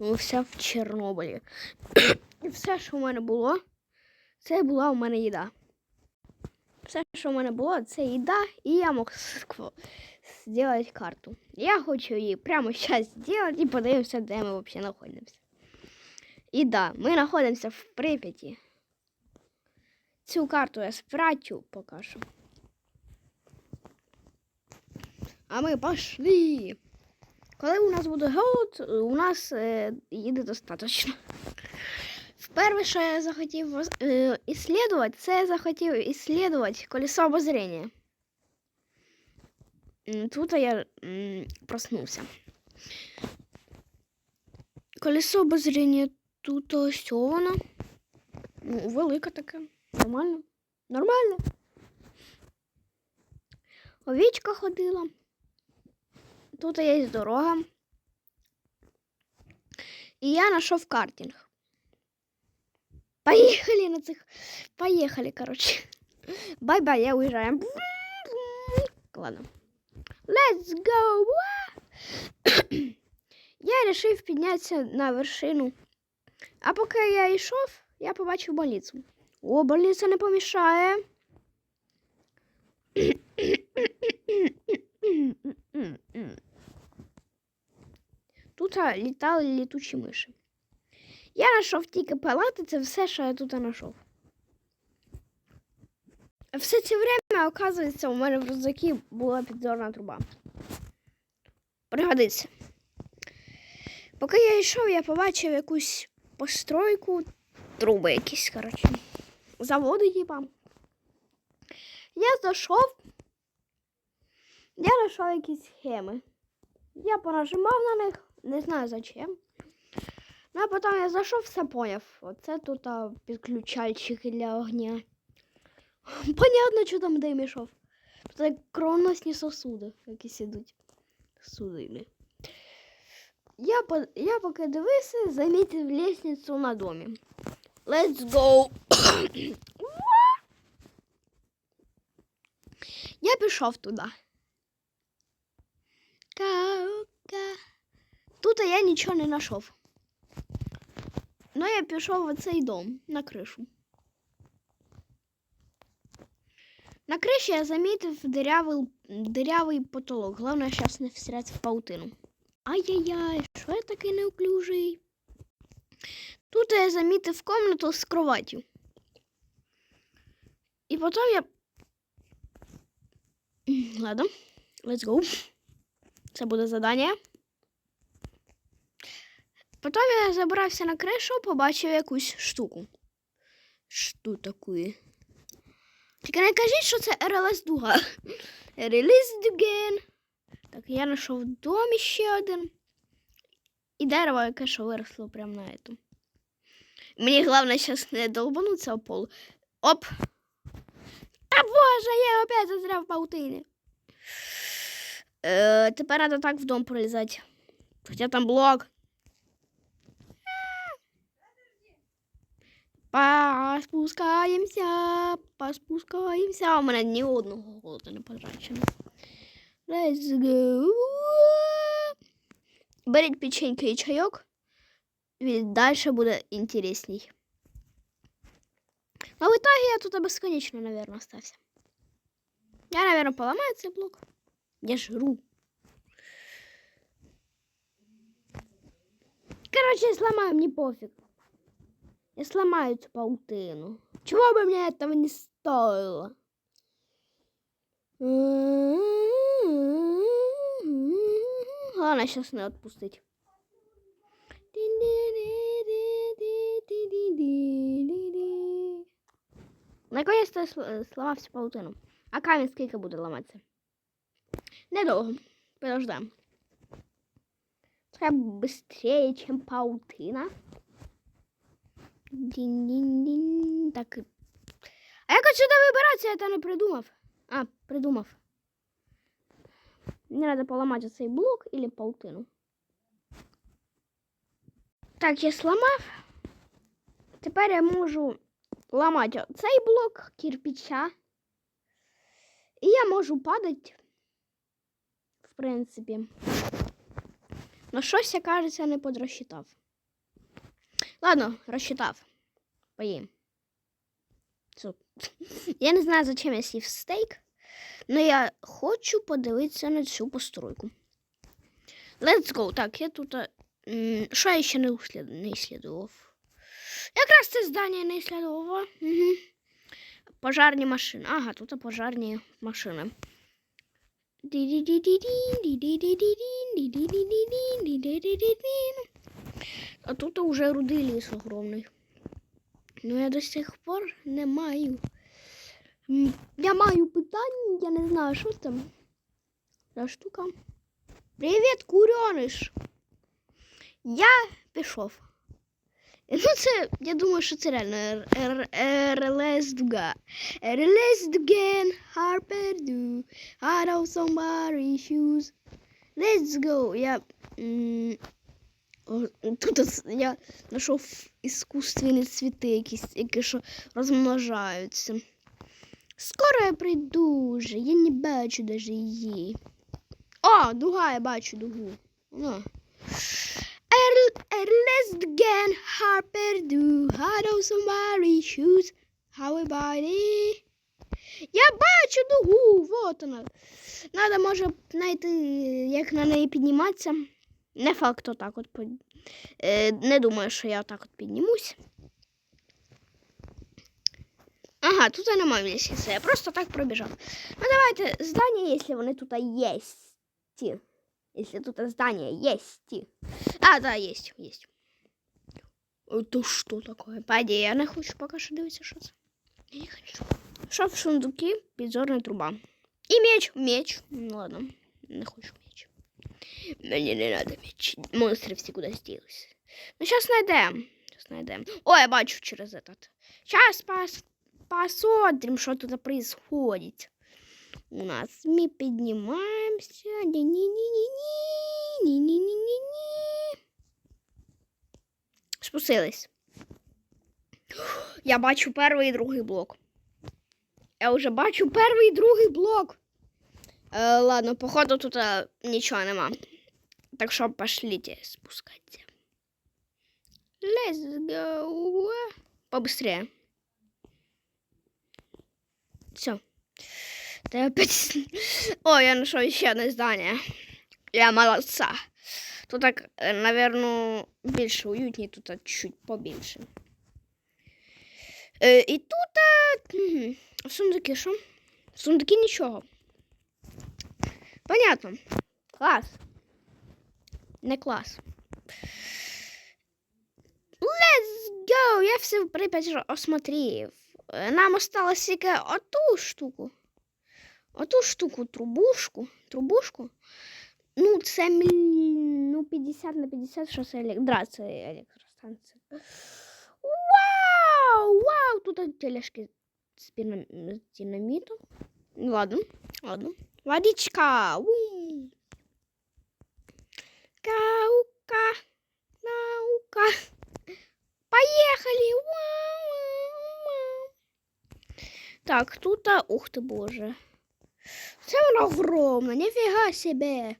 вся в Чорнобилі. І все, що в мене було, це була у мене їда. Все, що в мене було, це їда, і я мог зробити карту. Я хочу її прямо зараз зробити і подивимося, де ми взагалі знаходимося. І да, ми знаходимося в Прип'яті. Цю карту я спрячу поки що. А ми пошли. Коли у нас буде голод, у нас е, їде достатньо. Перше, що я захотів е, іслідувати, це я захотів іслідувати колесо обозрення. Тут я проснувся. Колесо обозрення тут ось воно. Ну, велике таке. Нормально. Нормально. Овічка ходила. Тут є дорога. І я знайшов картинг. Поехали на цих. Поехали, короче. Бай-бай, я уезжаю. Ладно. Let's go! я решив піднятися на вершину. А поки я йшов, я побачив больницю. О, больниця не помішає. Літали літучі миші. Я знайшов тільки палати, це все, що я тут знайшов. Все це время, оказується, у мене в рюкзакі була підзорна труба. Пригодиться. Поки я йшов, я побачив якусь постройку, труби якісь, коротше. Заводи типа. Я зайшов, я знайшов якісь схеми. Я понажимав на них, не знаю зачем. Ну, а потім я зайшов, все поняв. Оце тут а, підключальчики для огня. Понятно, що там дим ішов. Тут як кровоносні сосуди, якісь ідуть. Судини. Я, я поки дивився, замітив лестницю на домі. Let's go! я пішов туди. Тут я нічого не знайшов. Ну, я пішов в цей дом на кришу. На криші я замітив дирявий, дирявий потолок. Головне, зараз не всряться в паутину. Ай-яй-яй, що я такий неуклюжий? Тут я замітив комнату з кроваттю. І потім я. Ладно, let's go. Це буде задання. Потім я забрався на кришу, побачив якусь штуку. Що таке? Тільки не кажіть, що це RLS дуга. Release again. Так, я знайшов в домі ще один. І дерево, яке що виросло прямо на эту. Мені головне зараз не долбануться в пол. Оп! Та боже, я опять застряв в паутині. Е, тепер треба так в дом пролізати. Хоча там блок. Поспускаємося, поспускаємося. У мене ні одного голосу не потрачено. Let's go. Беріть печеньки і чайок. Далі буде інтересней. А в итоге я тут безконечно, наверное, остався. Я, наверное, поломаю цей блок. Я жру. Короче, сломаю, мне пофиг. Я сломаю эту паутину. Чего бы мне этого не стоило? Ладно, сейчас не отпустить. Наконец-то я сл- сломав всю паутину. А камінь скільки буде ламатися? Недовго. Подождем. Треба быстрее, чем паутина. Дін-дін-дін. Так. А як от сюди вибиратися, я то не придумав. А, придумав. Мені треба поламати цей блок или паутину. Так, я сломав. Тепер я можу ламати цей блок кирпича. І я можу падати, в принципі. Ну, щось я, кажеться, не подрасчитав. Ладно, розчитав. Поїм. Суп. Я не знаю, зачем я съів стейк, але я хочу подивитися на цю постройку. Let's go. Так, я тут. Що я ще не, услід... Якраз це здання не ісследував. Угу. Пожарні машини. Ага, тут пожарні машини. А тут уже рудий ліс огромний. Ну я до сих пор не маю. Я маю питання, я не знаю, що там. За штука. Привіт, курьониш. Я пішов. Ну, це, я думаю, що це реально РЛС Дуга. РЛС Дуген, Harper somebody's shoes. Let's go. Я тут я знайшов іскусственні цвіти, якісь, які що розмножаються. Скоро я прийду вже, я не бачу даже її. О, дуга, я бачу дугу. Ну. Ernest Gan Harper do How do somebody shoes How about? Я бачу дугу, вот вона. Надо, може, знайти, як на неї підніматися. Не факт отак от. по- Е, не думаю, що я отак от піднімусь. Ага, тут немає лісіса, я просто так пробіжав. Ну давайте здання, якщо вони тут є. Если тут здание есть. А, да, есть, есть. Это что такое? Паді, я не хочу поки що дивитися, що це. Я не хочу. Що в сундуки, підзорна труба. І меч. Меч. Ну ладно, не хочу меч. Мені не треба меч. Монстри всі кудись ділися. Ну, знайдемо. Зараз знайдемо. О, я бачу через этот. Сейчас пос... посмотрим, що тут происходит. У нас мы поднимаемся. Ні-ні-ні-ні-ні. Спустились. Я бачу перший і другий блок. Я вже бачу перший і другий блок. Е, ладно, походу тут е, нічого нема. Так що пошлите спускатися. Let's go. Побыстрее. Все. Та опять... О, я знайшов ще одне здання. Я молодца. Тут так, е, наверно, більше уютні, тут чуть побільше. Е, і тут а, сундуки що? В сундуки нічого. Понятно. Клас. Не клас. Let's go! Я все Прип'ять осмотрів. Е, Нам осталось тільки оту штуку. Оту штуку, трубушку. Трубушку. Ну, це ну, 50 на 50, що це елек... це електростанція. Вау! Вау! Тут тележки з, динамітом. Ладно, ладно. Водичка! У! Каука! Наука! Поехали! Вау, вау, вау. Так, тут, а, ух ты, боже. Це вона огромна, ніфіга себе.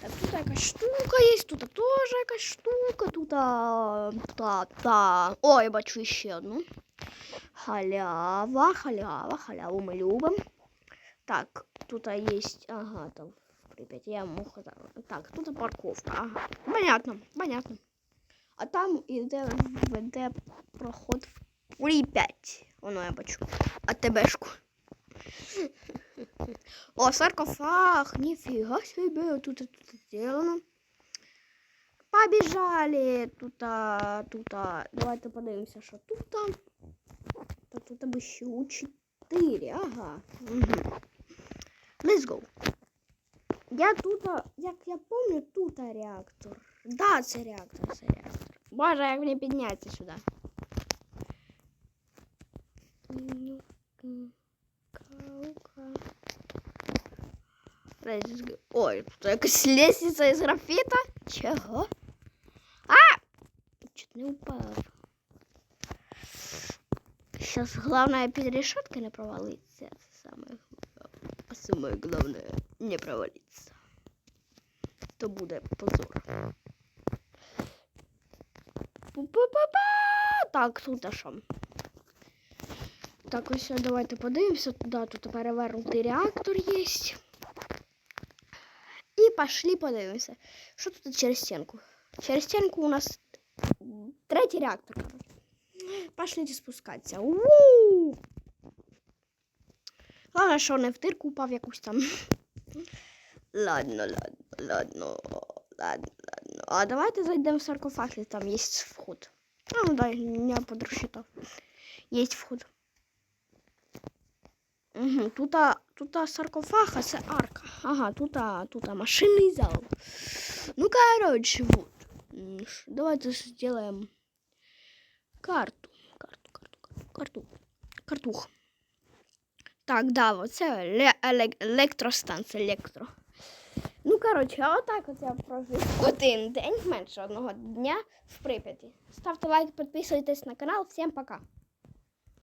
Так, тут якась штука є, тут теж якась штука, тут а, та, та. О, я бачу ще одну. Халява, халява, халяву ми любимо. Так, тут є, ага, там в Прип'яті я муха. Так, тут парковка, ага. Понятно, понятно. А там іде, проход в Прип'ять. Воно я бачу. А тебешку. О, саркофаг, нифига себе, тут это сделано. Побежали, тут, а, тут, а. давайте подивимося, що тут. а. Та тут аби ще у 4, ага. Let's go. Я тут, а, як я помню, тут а, реактор. Да, це реактор, це реактор. Боже, як мені піднятися сюди. Ну-ка. Каука. Let's go. Ой, тут якась лестниця із графіта. Чого? А! Чуть не упав. Сейчас главное перед решеткой не провалиться. Это самое, самое главное не провалиться. То буде позор. Пу-пу-пу-пу. Так, тут а що? Так, ось давайте подивимося. Туди тут перевернутий реактор є. І пошли подивимося. Що тут через стінку? Через стінку у нас третій реактор. коротше. Пошлите спускатися. Уу! Главное, що не в дирку упав якусь там. Ладно, ладно, ладно, ладно, ладно. А давайте зайдемо в саркофаг, якщо там є вход. А, ну да, я подрасчитав. Є вход. Угу, тут, тут саркофаг, а це арка. Ага, тут, тут машинний зал. Ну, короче, вот. Давайте сделаем карту. Карту, карту, карту, карту. Картух. Так, да, оце електростанція, електро. Ну, коротше, отак от я прожив один день, менше одного дня в Прип'яті. Ставте лайк, підписуйтесь на канал. Всім пока.